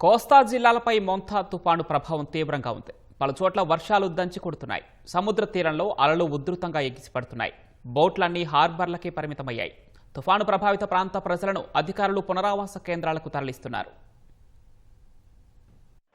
కోస్తా జిల్లాలపై మొంతా తుపాను ప్రభావం తీవ్రంగా ఉంది. పలుచోట్ల వర్షాలు దంచి కొడుతున్నాయి. సముద్ర తీరంలో అలలు ఉధృతంగా ఎగిసిపడుతున్నాయి బోట్లన్నీ హార్బర్లకే పరిమితమయ్యాయి. తుఫాను ప్రభావిత ప్రాంత ప్రజలను అధికారులు పునరావాస కేంద్రాలకు తరలిస్తున్నారు.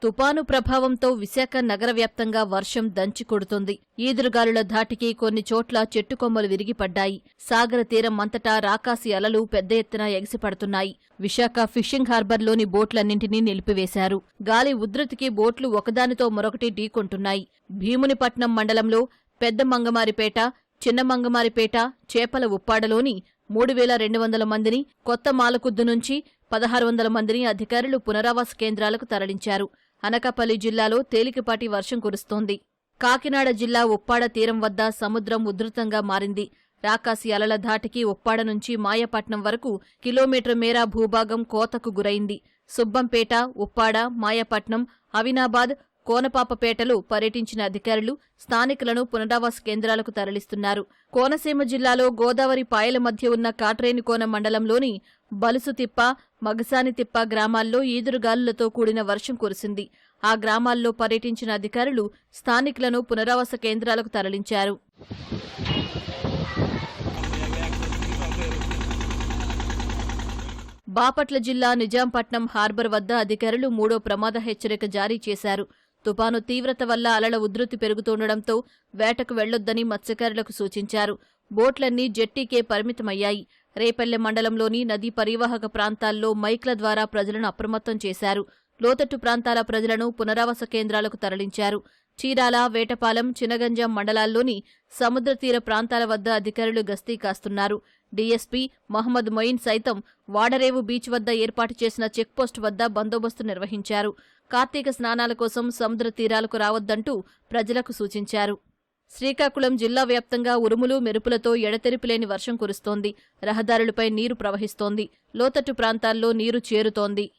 తుపాను ప్రభావంతో విశాఖ నగర వ్యాప్తంగా వర్షం దంచి కొడుతుంది. ఈదురుగాలుల ధాటికి కొన్ని చోట్ల చెట్టు కొమ్మలు విరిగిపడ్డాయి. సాగర తీరం అంతటా రాకాసి అలలు పెద్ద ఎత్తున ఎగిసిపడుతున్నాయి. విశాఖ ఫిషింగ్ హార్బర్లోని బోట్లన్నింటినీ నిలిపివేశారు. గాలి ఉధృతికి బోట్లు ఒకదానితో మరొకటి ఢీకొంటున్నాయి. భీమునిపట్నం మండలంలో పెద్ద మంగమారిపేట చిన్న మంగమారిపేట చేపల ఉప్పాడలోని మూడు వేల రెండు వందల మందిని కొత్త మాలకుద్దు నుంచి పదహారు వందల మందిని అధికారులు పునరావాస కేంద్రాలకు తరలించారు. అనకాపల్లి జిల్లాలో తేలికపాటి వర్షం కురుస్తోంది. కాకినాడ జిల్లా ఉప్పాడ తీరం వద్ద సముద్రం ఉధృతంగా మారింది. రాకాసి అలల ధాటికి ఉప్పాడ నుంచి మాయపట్నం వరకు కిలోమీటర్ మేర భూభాగం కోతకు గురైంది. సుబ్బంపేట ఉప్పాడ మాయపట్నం అవినాబాద్ కోనపాపపేటలో పర్యటించిన అధికారులు స్థానికులను పునరావాస కేంద్రాలకు తరలిస్తున్నారు. కోనసీమ జిల్లాలో గోదావరి పాయల మధ్య ఉన్న కాట్రేనికోన మండలంలోని బలుసుతిప్ప మగసానితిప్ప గ్రామాల్లో ఈదురుగాలులతో కూడిన వర్షం కురిసింది. ఆ గ్రామాల్లో పర్యటించిన అధికారులు స్థానికులను పునరావాస కేంద్రాలకు తరలించారు. బాపట్ల జిల్లా నిజాంపట్నం హార్బర్ వద్ద అధికారులు మూడో ప్రమాద హెచ్చరిక జారీ చేశారు. తుపాను తీవ్రత వల్ల అలల ఉధృతి పెరుగుతుండటంతో వేటకు వెళ్ళొద్దని మత్స్యకారులకు సూచించారు. బోట్లన్నీ జెట్టీకే పరిమితమయ్యాయి. రేపల్లె మండలంలోని నదీ పరివాహక ప్రాంతాల్లో మైక్ల ద్వారా ప్రజలను అప్రమత్తం చేశారు. లోతట్టు ప్రాంతాల ప్రజలను పునరావాస కేంద్రాలకు తరలించారు. చీరాల వేటపాలెం చినగంజాం మండలాల్లోని సముద్ర తీర ప్రాంతాల వద్ద అధికారులు గస్తీ కాస్తున్నారు. డీఎస్పీ మహమ్మద్ మొయిన్ సైతం వాడరేవు బీచ్ వద్ద ఏర్పాటు చేసిన చెక్పోస్ట్ వద్ద బందోబస్తు నిర్వహించారు. కార్తీక స్నానాల కోసం సముద్ర తీరాలకు రావద్దంటూ ప్రజలకు సూచించారు. శ్రీకాకుళం జిల్లా వ్యాప్తంగా ఉరుములు మెరుపులతో ఎడతెరిపిలేని వర్షం కురుస్తోంది. రహదారులపై నీరు ప్రవహిస్తోంది. లోతట్టు ప్రాంతాల్లో నీరు చేరుతోంది.